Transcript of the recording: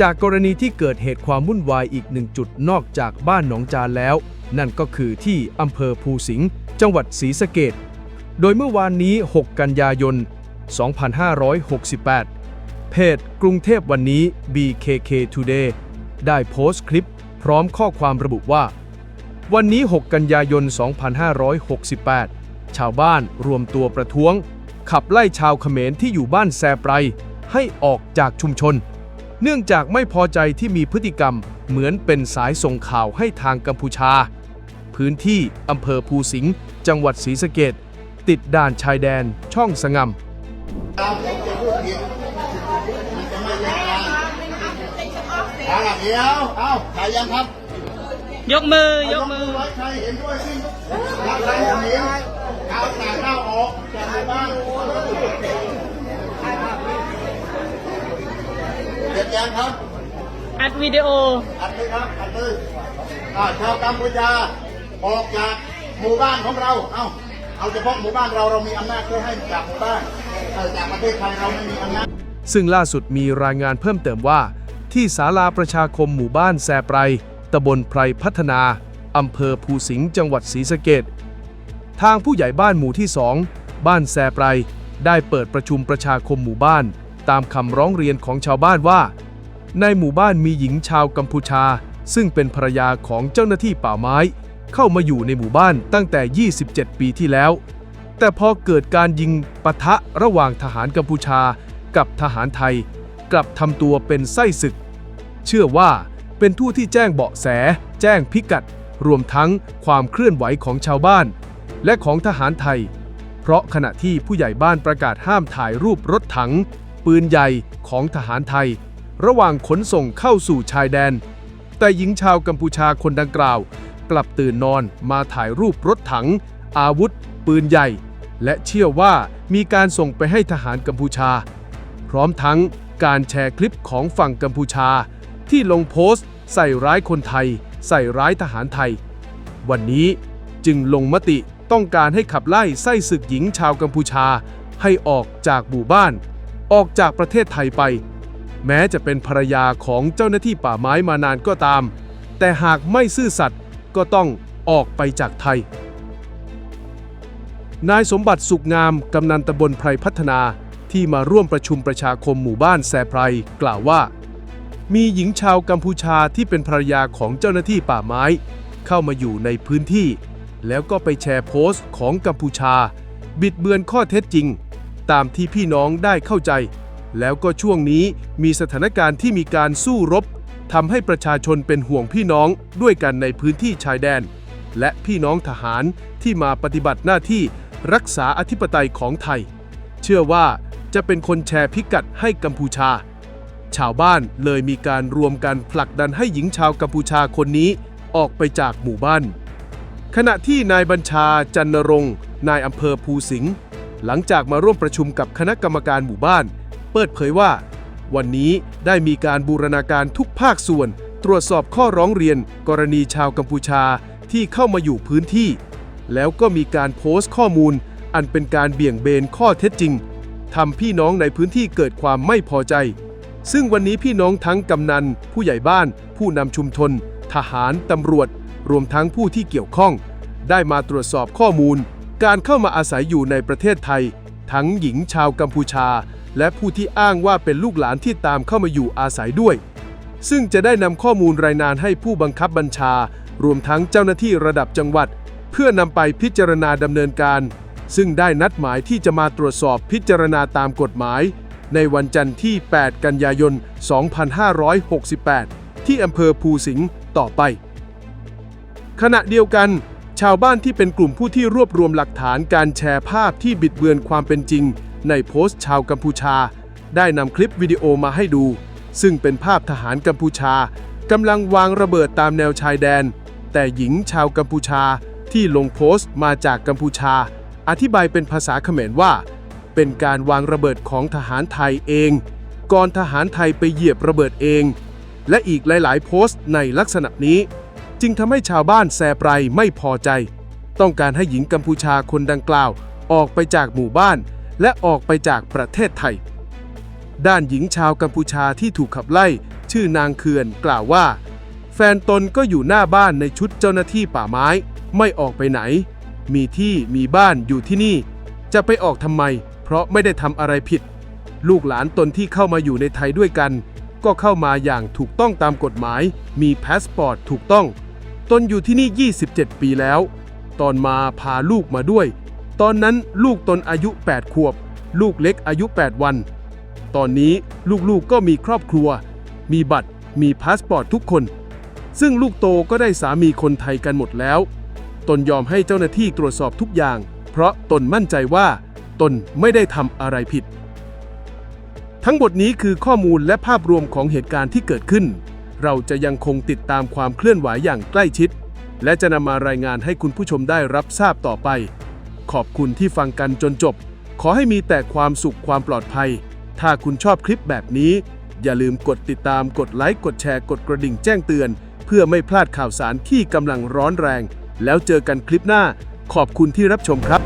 จากกรณีที่เกิดเหตุความวุ่นวายอีกหนึ่งจุดนอกจากบ้านหนองจานแล้ว นั่นก็คือที่อำเภอภูสิงห์จังหวัดศรีสะเกดโดยเมื่อวานนี้ 6 กันยายน 2568 เพจกรุงเทพวันนี้ BKK Today ได้โพสต์คลิปพร้อมข้อความระบุว่า วันนี้ 6 กันยายน 2568 ชาวบ้านรวมตัวประท้วง ขับไล่ชาวเขมรที่อยู่บ้านแซไพรให้ออกจากชุมชน เนื่องจากไม่พอใจที่มีพฤติกรรมเหมือนเป็นสายส่งข่าวให้ทางกัมพูชา พื้นที่อำเภอภูสิงห์จังหวัดศรีสะเกดติดด่านชายแดนช่องสงำตามผมจะพูดผิดมันจะไม่เป็นไรเอาล่ะเดี๋ยว เอาถ่ายยังครับ ยกมือเอายกมือไว้ใครเห็นด้วยสิรับไรอย่างนี้เอาต่างด้าวออกจากหมู่บ้านเจ็บ ยังครับอัดวิดีโอ อัดเลยครับอัดเลยอ่าชาวกัมพูชาออกจากหมู่บ้านของเรา เอาเอาเฉพาะหมู่บ้านเราเรามีอำนาจเพื่อให้จากหมู่บ้านเออจากประเทศไทยเราไม่มีอำนาจซึ่งล่าสุดมีรายงานเพิ่มเติมว่า ที่ศาลาประชาคมหมู่บ้านแซไพรตำบลไพรพัฒนาอำเภอภูสิงห์จังหวัดศรีสะเกดทางผู้ใหญ่บ้านหมู่ที่2บ้านแซไพรได้เปิดประชุมประชาคมหมู่บ้าน ตามคำร้องเรียนของชาวบ้านว่า ในหมู่บ้านมีหญิงชาวกัมพูชา ซึ่งเป็นภรรยาของเจ้าหน้าที่ป่าไม้ เข้ามาอยู่ในหมู่บ้านตั้งแต่ 27 ปีที่แล้ว แต่พอเกิดการยิงปะทะระหว่างทหารกัมพูชากับทหารไทย กลับทำตัวเป็นไส้ศึก เชื่อว่าเป็นผู้ที่แจ้งเบาะแส แจ้งพิกัด รวมทั้งความเคลื่อนไหวของชาวบ้าน และของทหารไทย เพราะขณะที่ผู้ใหญ่บ้านประกาศห้ามถ่ายรูปรถถัง ปืนใหญ่ของทหารไทย ระหว่างขนส่งเข้าสู่ชายแดน แต่หญิงชาวกัมพูชาคนดังกล่าว กลับตื่นนอนมาถ่ายรูปรถถัง อาวุธ ปืนใหญ่ และเชื่อว่ามีการส่งไปให้ทหารกัมพูชา พร้อมทั้งการแชร์คลิปของฝั่งกัมพูชา ที่ลงโพสต์ ใส่ร้ายคนไทย ใส่ร้ายทหารไทย วันนี้จึงลงมติต้องการให้ขับไล่ไส้ศึกหญิงชาวกัมพูชา ให้ออกจากหมู่บ้าน ออกจากประเทศไทยไป แม้จะเป็นภรรยาของเจ้าหน้าที่ป่าไม้มานานก็ตาม แต่หากไม่ซื่อสัตย์ก็ต้องออกไปจากไทย นายสมบัติสุขงามกำนันตบลไพรพัฒนาที่มาร่วมประชุมประชาคมหมู่บ้านแซไพรกล่าวว่า มีหญิงชาวกัมพูชาที่เป็นภรรยาของเจ้าหน้าที่ป่าไม้ เข้ามาอยู่ในพื้นที่ แล้วก็ไปแชร์โพสต์ของกัมพูชา บิดเบือนข้อเท็จจริง ตามที่พี่น้องได้เข้าใจ แล้วก็ช่วงนี้มีสถานการณ์ที่มีการสู้รบทำให้ประชาชนเป็นห่วงพี่น้องด้วยกันในพื้นที่ชายแดน และพี่น้องทหารที่มาปฏิบัติหน้าที่รักษาอธิปไตยของไทย เชื่อว่าจะเป็นคนแชร์พิกัดให้กัมพูชา ชาวบ้านเลยมีการรวมกันผลักดันให้หญิงชาวกัมพูชาคนนี้ออกไปจากหมู่บ้าน ขณะที่นายบัญชาจันนรงค์นายอำเภอภูสิงห์หลังจากมาร่วมประชุมกับคณะกรรมการหมู่บ้าน เปิดเผยว่า วันนี้ได้มีการบูรณาการทุกภาคส่วน ตรวจสอบข้อร้องเรียน กรณีชาวกัมพูชาที่เข้ามาอยู่พื้นที่ แล้วก็มีการโพสต์ข้อมูล อันเป็นการเบี่ยงเบนข้อเท็จจริงทำพี่น้องในพื้นที่เกิดความไม่พอใจ ซึ่งวันนี้พี่น้องทั้งกำนัน ผู้ใหญ่บ้าน ผู้นำชุมชน ทหารตำรวจ รวมทั้งผู้ที่เกี่ยวข้อง ได้มาตรวจสอบข้อมูล การเข้ามาอาศัยอยู่ในประเทศไทย ทั้งหญิงชาวกัมพูชา และผู้ที่อ้างว่าเป็นลูกหลานที่ตามเข้ามาอยู่อาศัยด้วย ซึ่งจะได้นำข้อมูลรายงานให้ผู้บังคับบัญชา รวมทั้งเจ้าหน้าที่ระดับจังหวัด เพื่อนำไปพิจารณาดำเนินการ ซึ่งได้นัดหมายที่จะมาตรวจสอบพิจารณาตามกฎหมาย ในวันจันทร์ที่ 8 กันยายน 2568 ที่อำเภอภูสิงห์ต่อไป ขณะเดียวกันชาวบ้านที่เป็นกลุ่มผู้ที่รวบรวมหลักฐานการแชร์ภาพที่บิดเบือนความเป็นจริง ในโพสต์ชาวกัมพูชา ได้นำคลิปวิดีโอมาให้ดู ซึ่งเป็นภาพทหารกัมพูชากำลังวางระเบิดตามแนวชายแดน แต่หญิงชาวกัมพูชาที่ลงโพสต์มาจากกัมพูชา อธิบายเป็นภาษาเขมรว่า เป็นการวางระเบิดของทหารไทยเอง ก่อนทหารไทยไปเหยียบระเบิดเอง และอีกหลาย ๆ โพสต์ในลักษณะนี้ จึงทำให้ชาวบ้านแซไพรไม่พอใจ ต้องการให้หญิงกัมพูชาคนดังกล่าว ออกไปจากหมู่บ้าน และออกไปจากประเทศไทย ด้านหญิงชาวกัมพูชาที่ถูกขับไล่ ชื่อนางเคือนกล่าวว่า แฟนตนก็อยู่หน้าบ้านในชุดเจ้าหน้าที่ป่าไม้ ไม่ออกไปไหน มีที่มีบ้านอยู่ที่นี่ จะไปออกทำไม เพราะไม่ได้ทำอะไรผิด ลูกหลานตนที่เข้ามาอยู่ในไทยด้วยกัน ก็เข้ามาอย่างถูกต้องตามกฎหมาย มีพาสปอร์ตถูกต้อง ตนอยู่ที่นี่ 27 ปีแล้ว ตอนมาพาลูกมาด้วย ตอนนั้นลูกตนอายุ 8 ขวบ ลูกเล็กอายุ 8 วัน ตอนนี้ลูกๆก็มีครอบครัว มีบัตร มีพาสปอร์ตทุกคน ซึ่งลูกโตก็ได้สามีคนไทยกันหมดแล้ว ตนยอมให้เจ้าหน้าที่ตรวจสอบทุกอย่าง เพราะตนมั่นใจว่า ตนไม่ได้ทำอะไรผิด ทั้งหมดนี้คือข้อมูลและภาพรวมของเหตุการณ์ที่เกิดขึ้น เราจะยังคงติดตามความเคลื่อนไหวอย่างใกล้ชิด และจะนำมารายงานให้คุณผู้ชมได้รับทราบต่อไป ขอบคุณที่ฟังกันจนจบ ขอให้มีแต่ความสุขความปลอดภัย ถ้าคุณชอบคลิปแบบนี้ อย่าลืมกดติดตามกดไลค์กดแชร์กดกระดิ่งแจ้งเตือน เพื่อไม่พลาดข่าวสารที่กำลังร้อนแรง แล้วเจอกันคลิปหน้า ขอบคุณที่รับชมครับ